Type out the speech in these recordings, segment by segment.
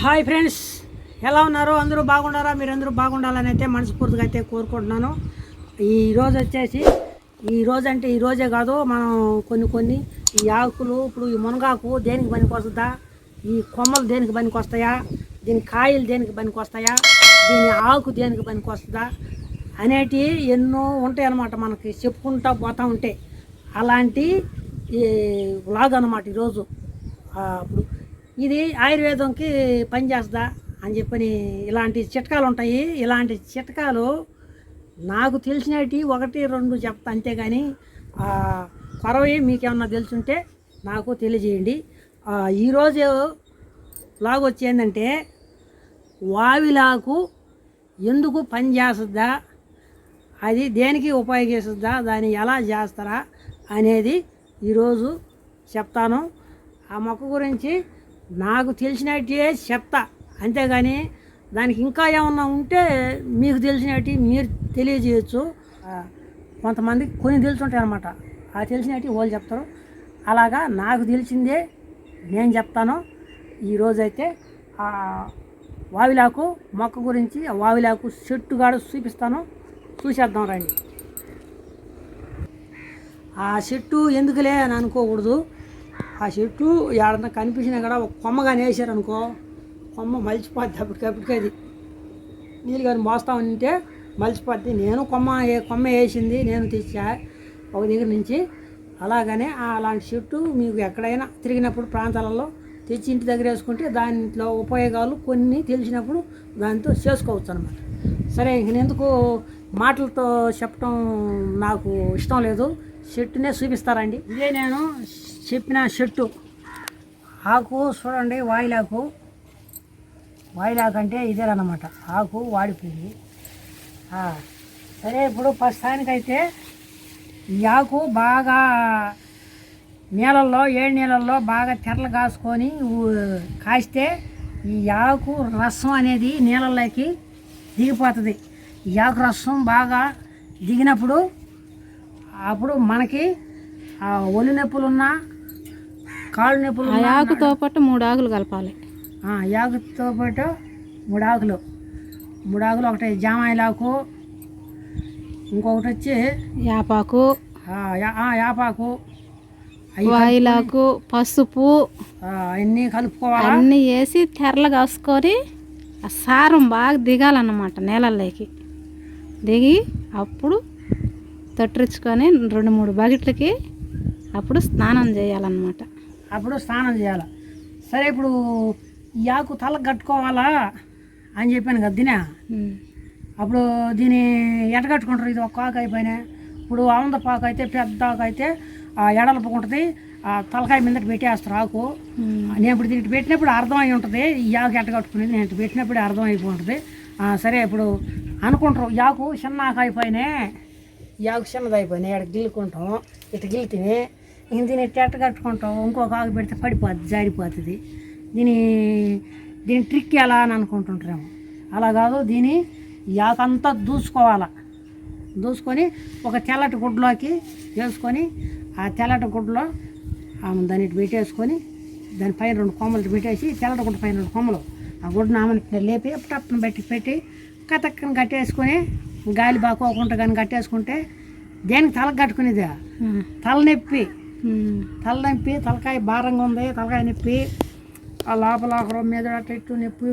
Hi friends ఎలా ఉన్నారు? అందరూ బాగున్నారా? మీరు అందరూ బాగుండాలని అయితే మనస్ఫూర్తిగా అయితే కోరుకుంటున్నాను. ఈరోజు వచ్చేసి ఈ రోజు అంటే ఈ రోజే కాదు మనం కొన్ని కొన్ని ఈ ఆకులు ఇప్పుడు ఈ మునగాకు దేనికి పనికొస్తుందా? ఈ కొమ్మలు దేనికి పనికొస్తాయా? దీని కాయలు దేనికి పనికొస్తాయా? దీని ఆకు దేనికి పనికొస్తుందా? అనేటివి ఎన్నో ఉంటాయి అన్నమాట మనకి చెప్పుకుంటా పోతూ ఉంటాయి అలాంటి ఈ వ్లాగ్ అనమాట ఈరోజు ఇప్పుడు ఇది ఆయుర్వేదంకి పనిచేస్తుందా అని చెప్పని ఇలాంటి చిట్కాలు ఉంటాయి ఇలాంటి చిట్కాలు నాకు తెలిసినవి ఒకటి రెండు చెప్తా అంతేగాని కొరవి మీకేమన్నా తెలుసుంటే నాకు తెలియజేయండి. ఈరోజు లాగ్ వావిలాకు ఎందుకు పని చేస్తుందా అది దేనికి ఉపయోగిస్తుందా దాన్ని ఎలా చేస్తారా అనేది ఈరోజు చెప్తాను. ఆ మొక్క గురించి నాకు తెలిసినట్టే చెప్తా. అంతేగాని దానికి ఇంకా ఏమన్నా ఉంటే మీకు తెలిసినట్టు మీరు తెలియజేయచ్చు. కొంతమందికి కొన్ని తెలుసుంటాయి అనమాట ఆ తెలిసినట్టు వాళ్ళు చెప్తారు. అలాగా నాకు తెలిసిందే నేను చెప్తాను. ఈరోజైతే ఆ వావిలాకు మొక్క గురించి ఆ వావిలాకు చెట్టు కాడ చూపిస్తాను. చూసేద్దాం రండి. ఆ చెట్టు ఎందుకులే అని అనుకోకూడదు. ఆ చెట్టు ఎక్కడన్నా కనిపించినా కూడా ఒక కొమ్మ కానీ వేసారనుకో కొమ్మ మలిచిపోద్ది అప్పటికప్పటికి అది. నీళ్ళు కానీ మోస్తా ఉంటే మలిచిపోద్ది. నేను కొమ్మ ఏ- కొమ్మ వేసింది నేను తెచ్చా ఒక దగ్గర నుంచి. అలాగనే అలాంటి చెట్టు మీకు ఎక్కడైనా తిరిగినప్పుడు ప్రాంతాలలో తెచ్చి ఇంటి దగ్గర వేసుకుంటే దాంట్లో ఉపయోగాలు కొన్ని తెలిసినప్పుడు దాంతో చేసుకోవచ్చు అనమాట సరే ఇంక నేను ఎందుకు మాటలతో చెప్పడం నాకు ఇష్టం లేదు. చెట్టునే చూపిస్తారండి. ఇదే నేను చెప్పిన షర్టు. ఆకు చూడండి వాయిలాకు. వాయిలాకు అంటే ఇదేనమాట. ఆకు వాడిపోయింది. సరే ఇప్పుడు ప్రస్తుతానికైతే ఈ ఆకు బాగా నీళ్ళల్లో ఏడు నీళ్ళల్లో బాగా తెరలు కాసుకొని కాస్తే ఈ ఆకు రసం అనేది నీళ్ళలోకి దిగిపోతుంది. ఆకు రసం బాగా దిగినప్పుడు అప్పుడు మనకి ఆ ఒళ్ళు నొప్పులున్నా కాళ్ళు నొప్పులు ఆ ఆకుతో పాటు మూడు ఆకులు కలపాలి. యాగుతో పాటు మూడు ఆకులు. మూడు ఆకులు ఒకటి జామాయిలాకు ఇంకొకటి వచ్చి యాపాకు యాపాకు వాయిలాకు పసుపు అన్నీ కలుపుకోవాలా? అన్నీ వేసి తెరలు కాసుకొని ఆ సారం బాగా దిగాలన్నమాట నీళ్ళల్లోకి దిగి అప్పుడు తొట్టించుకొని రెండు మూడు బకెట్లకి అప్పుడు స్నానం చేయాలన్నమాట. అప్పుడు స్నానం చేయాలి? సరే ఇప్పుడు ఈ ఆకు తలకు కట్టుకోవాలా అని చెప్పాను కదా దినా. అప్పుడు దీన్ని ఎట కట్టుకుంటారు? ఇది ఒక ఆకు అయిపోయినా? ఇప్పుడు ఆనంద పాకు అయితే పెద్ద ఆకు అయితే ఆ ఎడలపు ఉంటుంది. ఆ తలకాయ మీదకి పెట్టేస్తారు ఆకు. నేను ఇప్పుడు దీనికి పెట్టినప్పుడు అర్థం అయి ఉంటుంది. ఈ ఆకు ఎట్ట కట్టుకునేది? నేను పెట్టినప్పుడు అర్థం అయిపోయి ఉంటుంది. ఆ, సరే ఇప్పుడు అనుకుంటారు. యాకు చిన్నగా చిన్న యాకు చిన్నదైపోయినాయి చిన్నది ఇక్కడ గిల్లుకుంటాం. ఇటు గిల్లితే ఇంక దీన్ని టెట్ట కట్టుకుంటాం. ఇంకొక ఆకు పెడితే పడిపోద్ది జారిపోతుంది. దీని దీని ట్రిక్ ఎలా అని అనుకుంటుంటారేమో. అలా కాదు దీని యాకంతా దూసుకోవాల. దూసుకోవాలా దూసుకొని ఒక తెల్లటి గుడ్లోకి వేసుకొని ఆ తెల్లటి గుడ్లో ఆమె దాన్ని పెట్టేసుకొని దాని పైన రెండు కొమ్మలు పెట్టేసి తెల్లటి గుడ్డ పైన రెండు కొమ్మలు. ఆ గుడ్డను ఆమెను లేపి టప్పును పెట్టి పెట్టి కతక్కని కట్టేసుకొని గాలి బాకోకుండా కానీ కట్టేసుకుంటే దేనికి తలకు కట్టుకునేది. తలనొప్పి. తలనొప్పి తలకాయ భారంగా ఉంది తలకాయ నొప్పి. ఆ లోపల ఒకరు మీద ఇటు నొప్పి.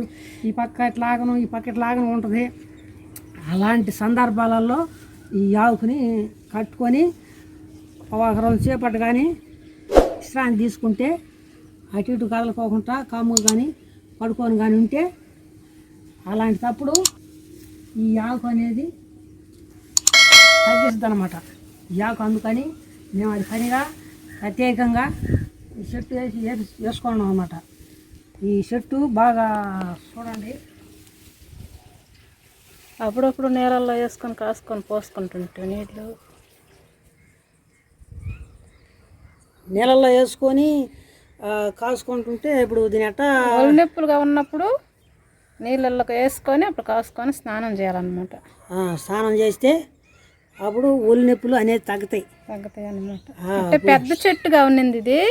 ఈ పక్క ఇట్లాగను ఈ పక్క ఇట్లాగను ఉంటుంది. అలాంటి సందర్భాలలో ఈ ఆవుకుని కట్టుకొని ఒక రెండు సేపటి కానీ విశ్రాంతి తీసుకుంటే అటు ఇటు కదలుకోకుండా కాము కానీ పడుకొని కానీ ఉంటే అలాంటి తప్పుడు ఈ ఆకు అనేది తగ్గిస్తుంది అనమాట ఈ ఆకు అందుకని మేము అది పనిగా ప్రత్యేకంగా ఈ చెట్టు వేసి వేసి వేసుకున్నాం అనమాట ఈ చెట్టు బాగా చూడండి. అప్పుడప్పుడు నీళ్ళల్లో వేసుకొని కాసుకొని పోసుకుంటుంటే నీళ్ళు. నీళ్ళల్లో వేసుకొని కాసుకుంటుంటే ఇప్పుడు దీని ఎట్టా నొప్పులుగా ఉన్నప్పుడు నీళ్ళల్లోకి వేసుకొని అప్పుడు కాసుకొని స్నానం చేయాలన్నమాట. స్నానం చేస్తే అప్పుడు ఒళ్ళు నొప్పులు అనేది తగ్గుతాయి. తగ్గుతాయి అన్నమాట. ఆ, అంటే పెద్ద చెట్టుగా ఉన్నింది ఇది.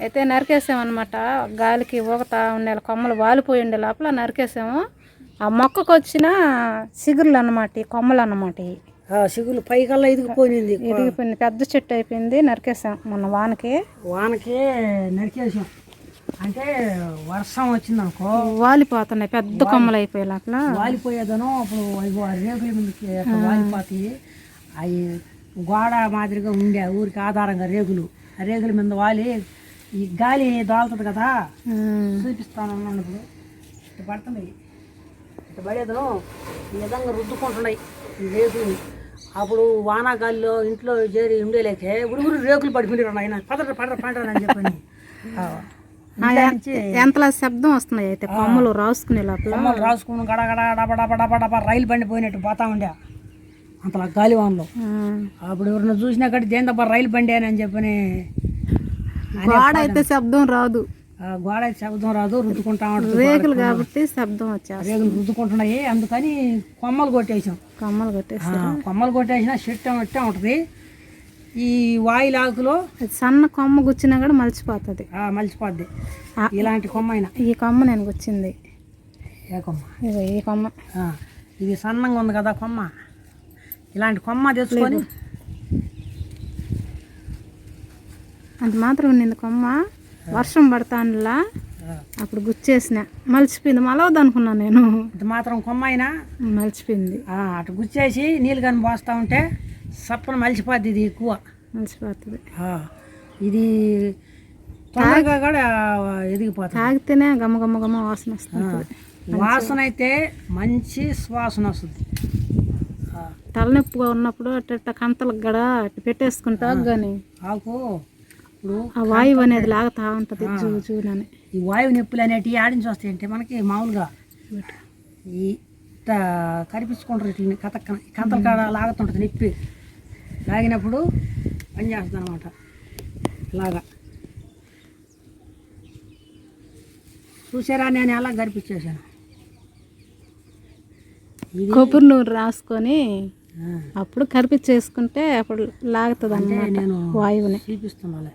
అయితే నరికేసామన్నమాట. గాలికి ఊగతా ఉండే కొమ్మలు వాలిపోయి ఉండే లోపల నరికేసాము. ఆ మొక్కకు వచ్చిన సిగురులు అన్నమాట ఈ కొమ్మలు ఇవి. ఆ, సిగులు పైకల్లా ఎదిగిపోయింది ఎదిగిపోయింది పెద్ద చెట్టు అయిపోయింది. నరికేసాం మొన్న వానకి. వానకి నరికేసాం. అంటే వర్షం వచ్చిందనుకో వాలిపోతున్నాయి పెద్ద కొమ్మలు అయిపోయే లోపల వాలిపోయేదను అప్పుడు రేకుల మీదకి వాలిపోతాయి అవి గోడ మాదిరిగా ఉండే ఊరికి ఆధారంగా రేకులు ఆ రేకుల మీద వాలి ఈ గాలి దోలుతుంది కదా. చూపిస్తాను అన్నప్పుడు ఇట్లా పడుతున్నాయి ఇట్లా పడేదను ఈ విధంగా రుద్దుకుంటున్నాయి ఈ రేకులు అప్పుడు వానాగాలిలో ఇంట్లో చేరి ఉండేలేకే ఉడుగురు రేకులు పడిపోయినారు ఆయన పదర పడర అని చెప్పని. ఎంతలా శబ్దం వస్తున్నాయి అయితే? కొమ్మలు రాసుకునే లోపల? కొమ్మలు రాసుకుని గడ గడ డబ డబ డబ డబ రైలు బండి పోయినట్టు పోతా ఉండే. అంతలా గాలివాన్లో. అప్పుడు ఎవరన్నా చూసినా కట్టి దేంతప్ప రైలు బండి అని చెప్పని గోడ అయితే శబ్దం రాదు. ఆ గోడ శబ్దం రాదు రుద్దుకుంటా రేకులు కాబట్టి శబ్దం వచ్చేస్తుంది. రేగులు రుద్దుకుంటున్నాయి. అందుకని కొమ్మలు కొట్టేసాం. కొమ్మలు కొట్టేసి కొమ్మలు కొట్టేసిన చెట్టు అట్టే ఉంటుంది. ఈ వాయిలాకులో అది సన్న కొమ్మ గుచ్చినా కూడా మలిచిపోతుంది. మలిచిపోద్ది. ఇలాంటి కొమ్మ అయినా ఈ కొమ్మ నేను గుచ్చింది. ఏ కొమ్మ? ఈ కొమ్మ. ఇది సన్నంగా ఉంది కదా కొమ్మ? ఇలాంటి కొమ్మ తెచ్చుకొని అంత మాత్రం ఉన్నింది కొమ్మ. వర్షం పడతానులా అప్పుడు గుచ్చేసిన. మలిచిపోయింది. మలవద్దు అనుకున్నాను నేను. ఇది మాత్రం కొమ్మ అయినా మలిచిపోయింది అటు గుచ్చేసి నీళ్ళు కానీ పోస్తూ ఉంటే సప్పన మలిచిపోద్ది ఇది ఎక్కువ. మలిచిపోతుంది ఆ, ఇది తొందరగా కూడా ఎదిగిపోతుంది. తాగితేనే గమ్మ గమ్మ గమ్మ వాసన వస్తుంది వాసన అయితే మంచి సువాసన వస్తుంది. తలనొప్పిగా ఉన్నప్పుడు అట్ట అట్ట కంతలకు గడ అట్ట పెట్టేసుకుంటా కానీ ఆకు ఇప్పుడు ఆ వాయువు అనేది లాగుతా ఉంటుంది జూ జూనని ఈ వాయువు నొప్పులు అనేటివి ఆడించి వస్తాయి అంటే మనకి మామూలుగా ఈ ఇట్ట కనిపించుకుంటారు ఇట్లా కథ కంతల కాడ లాగుతుంటుంది నొప్పి. లాగినప్పుడు పని చేస్తుంది అనమాట ఇలాగా చూసారా నేను ఎలా గడిపించేసాను కొబ్బరి నూనె రాసుకొని అప్పుడు కరిపించేసుకుంటే అప్పుడు లాగుతుంది అన్నమాట నేను వాయువుని. చూపిస్తున్నాలే.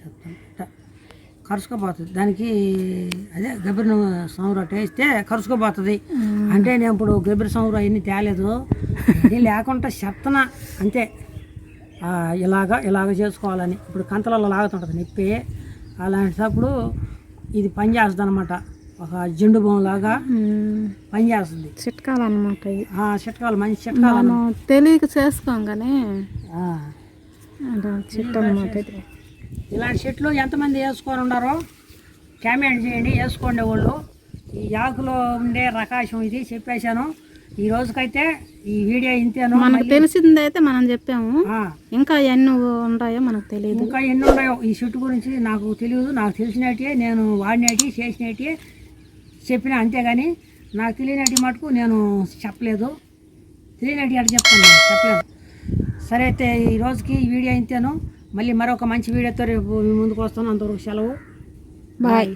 చెప్తాను. ఇట్ట కరుచుకోపోతుంది. దానికి అదే గబ్బరి సంవర వేస్తే కరుచుకోపోతుంది. అంటే నేను ఇప్పుడు గబ్బరి సంవర అవన్నీ తేలేదు. ఇది లేకుండా చెప్తున్నా అంతే. ఇలాగ ఇలాగ చేసుకోవాలని. ఇప్పుడు కంతలలో లాగుతుంటుంది నొప్పి. అలాంటప్పుడు ఇది పని చేస్తుంది అనమాట ఒక జెండు లాగా పని చేస్తుంది. చిట్కాలన్నమాట ఇవి ఆ చిట్కాలు మంచి చిట్కాలు. తెలియక చేసుకోం కానీ చిట్ట అన్నమాట ఇది. ఇలాంటి చెట్లు ఎంతమంది వేసుకొని ఉన్నారో కామెంట్ చేయండి. వేసుకోండి వాళ్ళు ఈ ఆకులో ఉండే రకాశం ఇది చెప్పేశాను. ఈ రోజుకైతే ఈ వీడియో ఇంతేను మనకు తెలిసింది అయితే మనం చెప్పాము. ఇంకా ఎన్ని ఉన్నాయో మనకు తెలియదు. ఇంకా ఎన్ని ఉన్నాయో ఈ చెట్టు గురించి నాకు తెలియదు. నాకు తెలిసినట్టే నేను వాడినటి చేసినట్టే చెప్పిన అంతేగాని నాకు తెలియనటి మటుకు నేను చెప్పలేదు. తెలియనట్టు అటు చెప్తాను చెప్పలేదు సరే అయితే ఈ రోజుకి ఈ వీడియో ఇంతేను. మళ్ళీ మరొక మంచి వీడియోతో రేపు ముందుకు వస్తాను. అంతవరకు సెలవు. బాయ్.